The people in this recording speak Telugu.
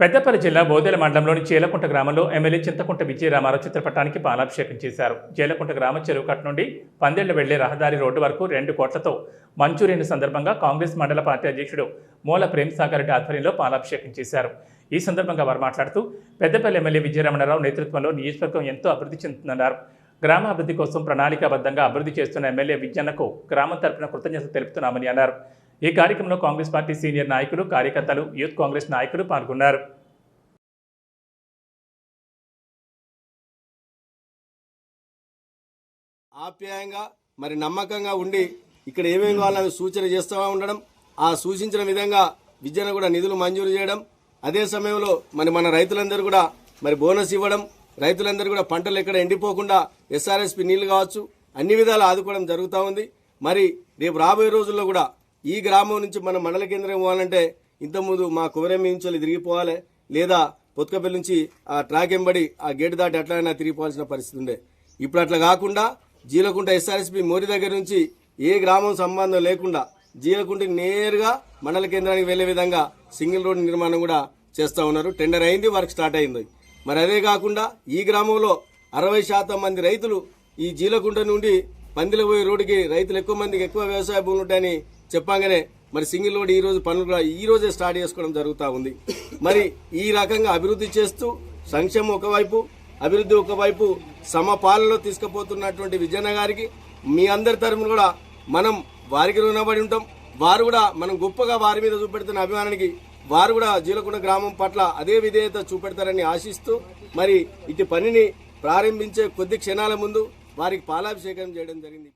పెద్దపల్లి జిల్లా బోదెల మండలంలోని చేలకుంట గ్రామంలో ఎమ్మెల్యే చింతకుంట విజయరామారావు చిత్రపటానికి పాలాభిషేకం చేశారు. చేలకుంట గ్రామ చెరువు కట్ట నుండి పందేళ్ళు వెళ్ళే రహదారి రోడ్డు వరకు రెండు కోట్లతో మంచూరియన్ సందర్భంగా కాంగ్రెస్ మండల పార్టీ అధ్యక్షుడు మూల ప్రేమ్సాగర్ రెడ్డి ఆధ్వర్యంలో పాలాభిషేకం చేశారు. ఈ సందర్భంగా వారు మాట్లాడుతూ పెద్దపల్లి ఎమ్మెల్యే విజయరమణరావు నేతృత్వంలో నియోజకవర్గం ఎంతో అభివృద్ధి చెందుతున్నారు. గ్రామాభివృద్ధి కోసం ప్రణాళికాబద్ధంగా అభివృద్ధి చేస్తున్న ఎమ్మెల్యే విజ్ఞన్నకు గ్రామం తరపున కృతజ్ఞతలు తెలుపుతున్నామని అన్నారు. ఈ కార్యక్రమంలో కాంగ్రెస్ పార్టీ సీనియర్ నాయకులు కార్యకర్తలు యూత్ కాంగ్రెస్ నాయకులు పాల్గొన్నారు. ఆప్యాయంగా మరి నమ్మకంగా ఉండి ఇక్కడ ఏమేమి కావాలని సూచన చేస్తూ ఉండడం ఆ సూచించిన విధంగా విద్యను కూడా నిధులు మంజూరు చేయడం అదే సమయంలో మరి మన రైతులందరూ కూడా మరి బోనస్ ఇవ్వడం రైతులందరూ కూడా పంటలు ఎక్కడ ఎండిపోకుండా ఎస్ఆర్ఎస్పి నీళ్ళు కావచ్చు అన్ని విధాలు ఆదుకోవడం జరుగుతూ ఉంది. మరి రేపు రాబోయే రోజుల్లో కూడా ఈ గ్రామం నుంచి మన మండల కేంద్రం పోవాలంటే ఇంతకుముందు మా కువరేమి నుంచి తిరిగిపోవాలి. లేదా పొత్తుకపల్లి నుంచి ఆ ట్రాక్ ఎంబడి ఆ గేటు దాటి ఎట్లయినా తిరిగిపోవాల్సిన పరిస్థితి ఉండే. ఇప్పుడు అట్లా కాకుండా జీలకుంట ఎస్ఆర్ఎస్పి మోరి దగ్గర నుంచి ఏ గ్రామం సంబంధం లేకుండా జీలకుంట నేరుగా మండల కేంద్రానికి వెళ్ళే విధంగా సింగిల్ రోడ్ నిర్మాణం కూడా చేస్తూ ఉన్నారు. టెండర్ అయింది వర్క్ స్టార్ట్ అయింది. మరి అదే కాకుండా ఈ గ్రామంలో అరవై శాతం మంది రైతులు ఈ జీలకుంట నుండి పందిల పోయే రోడ్డుకి రైతులు ఎక్కువ మందికి ఎక్కువ వ్యవసాయ భూములు ఉంటాయని చెప్పగానే మరి సింగిల్ రోడ్ ఈ రోజు పనులు కూడా ఈ రోజే స్టార్ట్ చేసుకోవడం జరుగుతూ ఉంది. మరి ఈ రకంగా అభివృద్ధి చేస్తూ సంక్షేమం ఒకవైపు అభివృద్ధి ఒకవైపు సమపాలలో తీసుకుపోతున్నటువంటి విజయనగారికి మీ అందరి తరఫున కూడా మనం వారికి రుణపడి ఉంటాం. వారు కూడా మనం గొప్పగా వారి మీద చూపెడుతున్న అభిమానానికి వారు కూడా జీలకొండ గ్రామం పట్ల అదే విధేయత చూపెడతారని ఆశిస్తూ మరి ఇటు పనిని ప్రారంభించే కొద్ది క్షణాల ముందు వారికి పాలాభిషేకం చేయడం జరిగింది.